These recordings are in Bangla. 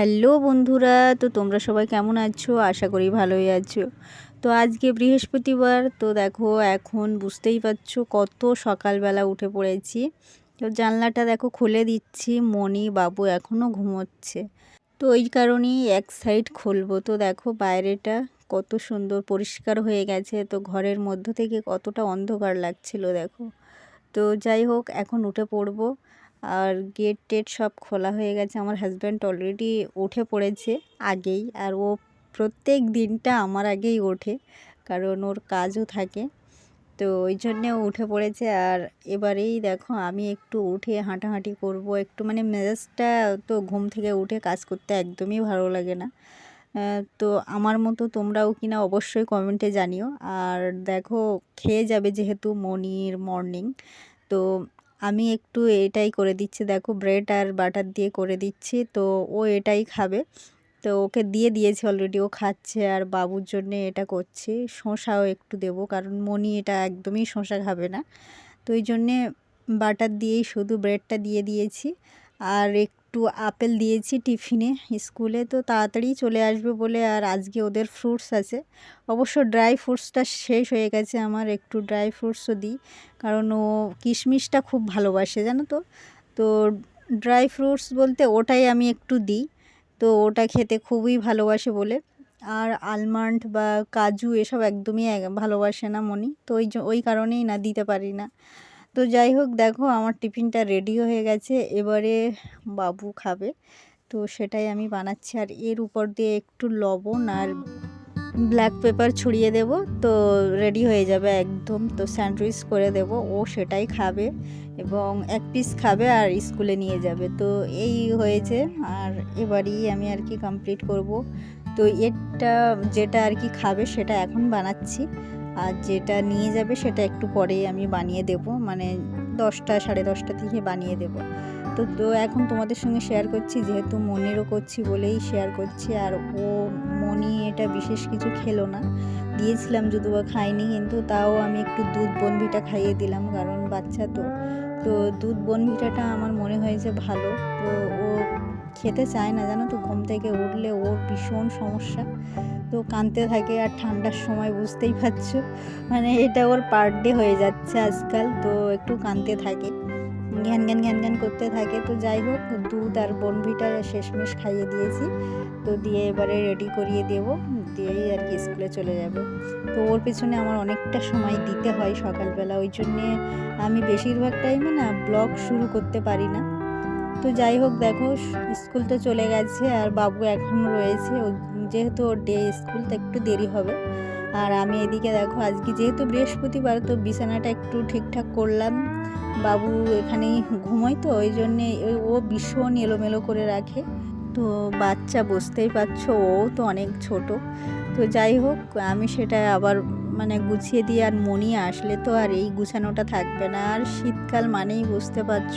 হ্যালো বন্ধুরা, তো তোমরা সবাই কেমন আছো? আশা করি ভালোই আছো। তো আজকে বৃহস্পতিবার, তো দেখো এখন বুঝতেই পারছ কত সকালবেলা উঠে পড়েছি। তো জানলাটা দেখো খুলে দিচ্ছি মনি বাবু এখনও ঘুমোচ্ছে। তো ওই কারণেই এক সাইড খুলবো। তো দেখো বাইরেটা কত সুন্দর পরিষ্কার হয়ে গেছে। তো ঘরের মধ্য থেকে কতটা অন্ধকার লাগছিল দেখো। তো যাই হোক, এখন উঠে পড়ব। আর গেট টেট সব খোলা হয়ে গেছে। আমার হাজব্যান্ড অলরেডি উঠে পড়েছে আগেই আর ও প্রত্যেক দিনটা আমার আগেই ওঠে কারণ ওর কাজও থাকে। তো ওই জন্যে উঠে পড়েছে আর এবারেই দেখো আমি একটু উঠে হাঁটাহাঁটি করব। একটু মানে মেজাজটা তো ঘুম থেকে উঠে কাজ করতে একদমই ভালো লাগে না। তো আমার মতো তোমরাও কিনা অবশ্যই কমেন্টে জানিও। আর দেখো খেয়ে যাবে যেহেতু মনির মর্নিং। তো আমি একটু এটাই করে দিচ্ছি, দেখো ব্রেড আর বাটার দিয়ে করে দিচ্ছি, তো ও এটাই খাবে। তো ওকে দিয়ে দিয়েছি অলরেডি ও খাচ্ছে আর বাবুর জন্যে এটা করছি। শোঁসাও একটু দেব, কারণ মনি এটা একদমই শোঁসা খাবে না। তো ওই জন্যে বাটার দিয়েই শুধু ব্রেডটা দিয়ে দিয়েছি। আর একটু আপেল দিয়েছি টিফিনে স্কুলে, তো তাড়াতাড়ি চলে আসবে বলে আর আজকে ওদের ফ্রুটস আছে। অবশ্য ড্রাই ফ্রুটসটা শেষ হয়ে গেছে আমার, একটু ড্রাই ফ্রুটসও দিই, কারণ ও কিশমিশটা খুব ভালোবাসে, জানো তো? তো ড্রাই ফ্রুটস বলতে ওটাই আমি একটু দিই, তো ওটা খেতে খুবই ভালোবাসে বলে। আর আলমন্ড বা কাজু এসব একদমই ভালোবাসে না মনি, তো ওই ওই কারণেই না, দিতে পারি না। তো যাই হোক, দেখো আমার টিফিনটা রেডি হয়ে গেছে। এবারে বাবু খাবে। তো সেটাই আমি বানাচ্ছি। আর এর উপর দিয়ে একটু লবণ আর ব্ল্যাক পেপার ছড়িয়ে দেব। তো রেডি হয়ে যাবে একদম। তো স্যান্ডউইচ করে দেব। ও সেটাই খাবে এবং এক পিস খাবে আর স্কুলে নিয়ে যাবে। তো এই হয়েছে। আর এবারই আমি আর কি কমপ্লিট করব। তো এটা যেটা আর কি খাবে সেটা এখন বানাচ্ছি। আর যেটা নিয়ে যাবে সেটা একটু পরেই আমি বানিয়ে দেব মানে দশটা, সাড়ে দশটা থেকে বানিয়ে দেব। তো তো এখন তোমাদের সঙ্গে শেয়ার করছি, যেহেতু মনেরও করছি বলেই শেয়ার করছি, আর ও, মনি এটা বিশেষ কিছু খেলো না। দিয়েছিলাম, যদিও খাইনি কিন্তু তাও আমি একটু দুধ বনভিটা খাইয়ে দিলাম, কারণ বাচ্চা তো। তো দুধ বনভিটাটা আমার মনে হয়েছে ভালো। তো ও খেতে চায় না, জানো তো, ঘুম থেকে উঠলে ওর ভীষণ সমস্যা। তো কাঁদতে থাকে আর ঠান্ডার সময় বুঝতেই পারছ। মানে এটা ওর পার ডে হয়ে যাচ্ছে আজকাল, তো একটু কাঁদতে থাকে। ঘ্যান ঘ্যান ঘ্যান ঘ্যান করতে থাকে। তো যাই হোক, দুধ আর বনভিটা শেষমেশ খাইয়ে দিয়েছি। তো দিয়ে এবারে রেডি করিয়ে দেব। দিয়েই আর কি স্কুলে চলে যাবে। তো ওর পেছনে আমার অনেকটা সময় দিতে হয় সকালবেলা। ওই জন্যে আমি বেশিরভাগ টাইমে না ব্লগ শুরু করতে পারি না। তো যাই হোক, দেখো স্কুল তো চলে গেছে আর বাবু এখনও রয়েছে। যেহেতু ওর ডে স্কুল তো একটু দেরি হবে। আর আমি এদিকে দেখো, আজকে যেহেতু বৃহস্পতিবার, তো বিছানাটা একটু ঠিকঠাক করলাম। বাবু এখানেই ঘুমোয় তো, ওই জন্যে ও ভীষণ এলোমেলো করে রাখে। তো বাচ্চা বুঝতেই পারছ, ও তো অনেক ছোট। তো যাই হোক, আমি সেটা আবার মানে গুছিয়ে দিয়ে আর মনি আসলে তো আর এই গুছানোটা থাকবে না। আর শীতকাল মানেই বুঝতে পারছ,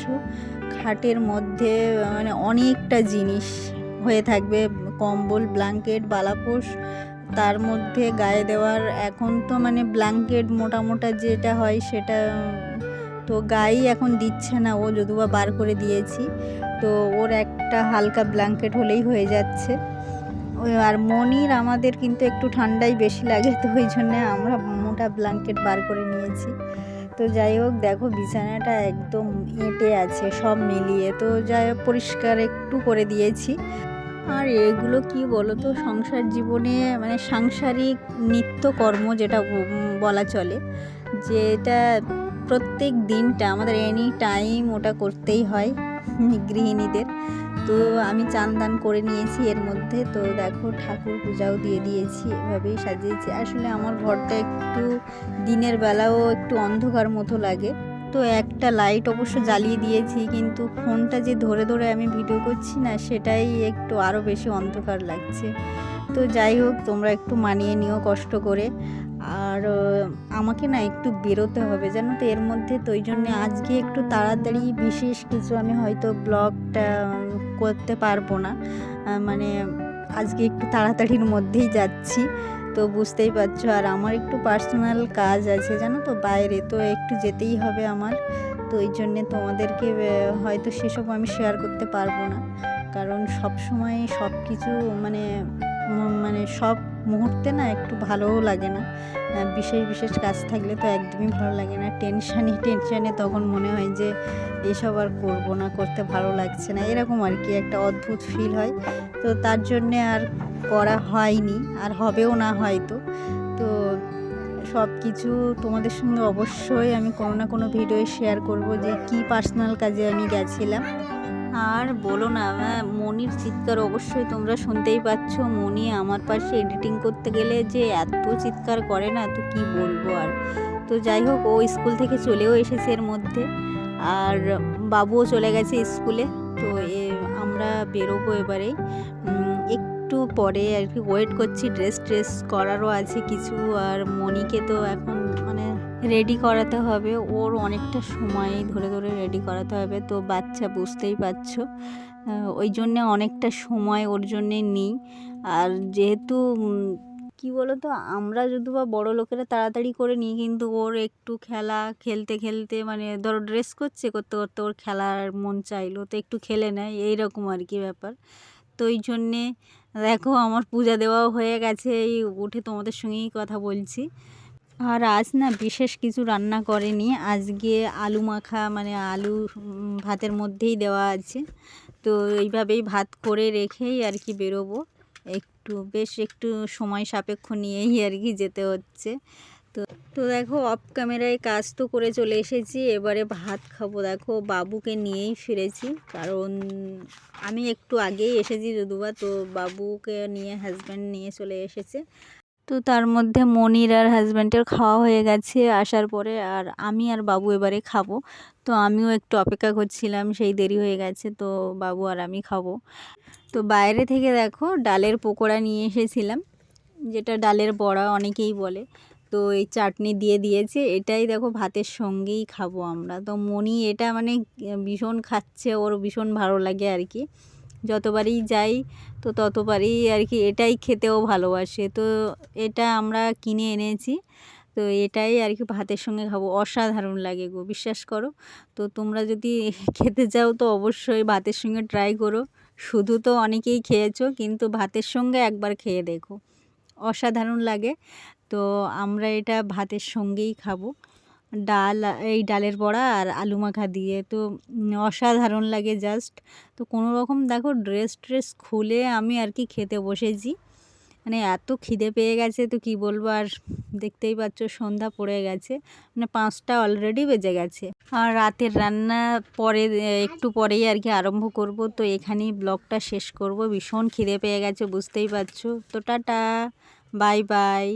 খাটের মধ্যে মানে অনেকটা জিনিস হয়ে থাকবে। কম্বল, ব্ল্যাঙ্কেট বালাপোষ তার মধ্যে গায়ে দেওয়ার এখন তো মানে ব্ল্যাঙ্কেট মোটা মোটা যেটা হয় সেটা তো গায়েই এখন দিচ্ছে না, ও যদুবা বার করে দিয়েছি, তো ওর একটা হালকা ব্ল্যাঙ্কেট হলেই হয়ে যাচ্ছে। আর মনির আমাদের কিন্তু একটু ঠান্ডাই বেশি লাগে, তো ওই জন্যে আমরা মোটা ব্ল্যাঙ্কেট বার করে নিয়েছি। তো যাই হোক, দেখো বিছানাটা একদম এঁটে আছে, সব মিলিয়ে। তো যাই হোক, পরিষ্কার একটু করে দিয়েছি। আর এগুলো কি বলো তো সংসার জীবনে মানে সাংসারিক নিত্যকর্ম যেটা বলা চলে, যেটা প্রত্যেক দিনটা আমাদের এনি টাইম ওটা করতেই হয় গৃহিণীদের। তো আমি চান দান করে নিয়েছি এর মধ্যে। তো দেখো ঠাকুর পূজাও দিয়ে দিয়েছি, এভাবেই সাজিয়েছি। আসলে আমার ঘরটা একটু দিনের বেলাও একটু অন্ধকার মতো লাগে। তো একটা লাইট অবশ্য জ্বালিয়ে দিয়েছি, কিন্তু ফোনটা যে ধরে ধরে আমি ভিডিও করছি না, সেটাই একটু আরও বেশি অন্ধকার লাগছে। তো যাই হোক, তোমরা একটু মানিয়ে নিও কষ্ট করে। আর আমাকে না একটু বেরোতে হবে, জানো তো, এর মধ্যে তো ওই জন্যে আজকে একটু তাড়াতাড়ি বিশেষ কিছু আমি হয়তো ব্লগটা করতে পারব না। মানে আজকে একটু তাড়াতাড়ির মধ্যেই যাচ্ছি। তো বুঝতেই পারছ, আর আমার একটু পার্সোনাল কাজ আছে, জানো তো? বাইরে তো একটু যেতেই হবে আমার। তো এই জন্যে তোমাদেরকে হয়তো সেসব আমি শেয়ার করতে পারব না। কারণ সব সময় সব কিছু মানে মানে সব মুহূর্তে না একটু ভালোও লাগে না। বিশেষ বিশেষ কাজ থাকলে তো একদমই ভালো লাগে না। টেনশানে টেনশানে তখন মনে হয় যে এসব আর করব না, করতে ভালো লাগছে না। এরকম আর কি একটা অদ্ভুত ফিল হয়। তো তার জন্যে আর করা হয়নি, আর হবেও না হয়তো। তো সব কিছু তোমাদের সঙ্গে অবশ্যই আমি কোনো না কোনো ভিডিও শেয়ার করব যে কি পার্সোনাল কাজে আমি গেছিলাম। আর বলো না মনির চিৎকার অবশ্যই তোমরা শুনতেই পাচ্ছ। মনি আমার পাশে এডিটিং করতে গেলে যে এত চিৎকার করে না, তো কি বলব আর? তো যাই হোক, ও স্কুল থেকে চলেও এসেছে এর মধ্যে। আর বাবুও চলে গেছে স্কুলে, তো এ, আমরা বেরোবো এবারে। একটু পরে আর কি ওয়েট করছি ড্রেস ট্রেস করারও আছে কিছু। আর মনিকে তো এখন রেডি করাতে হবে। ওর অনেকটা সময় ধরে ধরে রেডি করাতে হবে। তো বাচ্চা বুঝতেই পারছ। ওই জন্যে অনেকটা সময় ওর জন্যে নিই। আর যেহেতু কি বলো তো আমরা যদি বা বড়ো লোকেরা তাড়াতাড়ি করে নিই, কিন্তু ওর একটু খেলা খেলতে খেলতে মানে ধরো ড্রেস করছে, করতে করতে ওর খেলার মন চাইলো, তো একটু খেলে নেয়। এইরকম আর কি ব্যাপার। তো ওই জন্যে দেখো, আমার পূজা দেওয়াও হয়ে গেছে। এই উঠে তোমাদের সঙ্গেই কথা বলছি। আর আজ না বিশেষ কিছু রান্না করেনি। আজকে আলু মাখা মানে আলু ভাতের মধ্যেই দেওয়া আছে। তো এইভাবেই ভাত করে রেখেই আর কি বেরোবো। একটু, বেশ একটু সময় সাপেক্ষ নিয়েই আর কি যেতে হচ্ছে। তো তো দেখো, অফ ক্যামেরায় কাজ তো করে চলে এসেছি। এবারে ভাত খাব। দেখো, বাবুকে নিয়েই ফিরেছি। কারণ আমি একটু আগেই এসেছি যদুবা। তো বাবুকে নিয়ে হাজব্যান্ড নিয়ে চলে এসেছে। তো তার মধ্যে মনির আর হাজব্যান্ডের খাওয়া হয়ে গেছে আসার পরে, আর আমি আর বাবু এবারে খাব। তো আমিও একটু অপেক্ষা করছিলাম, সেই দেরি হয়ে গেছে, তো বাবু আর আমি খাব। তো বাইরে থেকে দেখো ডালের পকোড়া নিয়ে এসেছিলাম, যেটা ডালের বড়া অনেকেই বলে। তো এই চাটনি দিয়ে দিয়েছে, এটাই দেখো ভাতের সঙ্গেই খাব আমরা। তো মনি এটা মানে ভীষণ খাচ্ছে, ওর ভীষণ ভালো লাগে আর কি। যতবারই যাই তো ততবারই আর কি এটাই খেতেও ভালোবাসে। তো এটা আমরা কিনে এনেছি। তো এটাই আর কি ভাতের সঙ্গে খাব। অসাধারণ লাগে গো, বিশ্বাস করো। তো তোমরা যদি খেতে চাও তো অবশ্যই ভাতের সঙ্গে ট্রাই করো। শুধু তো অনেকেই খেয়েছো, কিন্তু ভাতের সঙ্গে একবার খেয়ে দেখো। অসাধারণ লাগে। তো আমরা এটা ভাতের সঙ্গেই খাব। ডাল, এই ডালের বড়া আর আলু মাখা দিয়ে। তো অসাধারণ লাগে জাস্ট তো, কোনো রকম দেখো ড্রেস ট্রেস খুলে আমি আর কি খেতে বসেছি। মানে এত খিদে পেয়ে গেছে, তো কি বলব? আর দেখতেই পাচ্ছ সন্ধ্যা পড়ে গেছে। মানে পাঁচটা অলরেডি বেজে গেছে। আর রাতের রান্না পরে, একটু পরেই আর কি আরম্ভ করব। তো, এখানেই ব্লগটা শেষ করব। ভীষণ খিদে পেয়ে গেছে, বুঝতেই পারছ। তো, টাটা। Bye bye.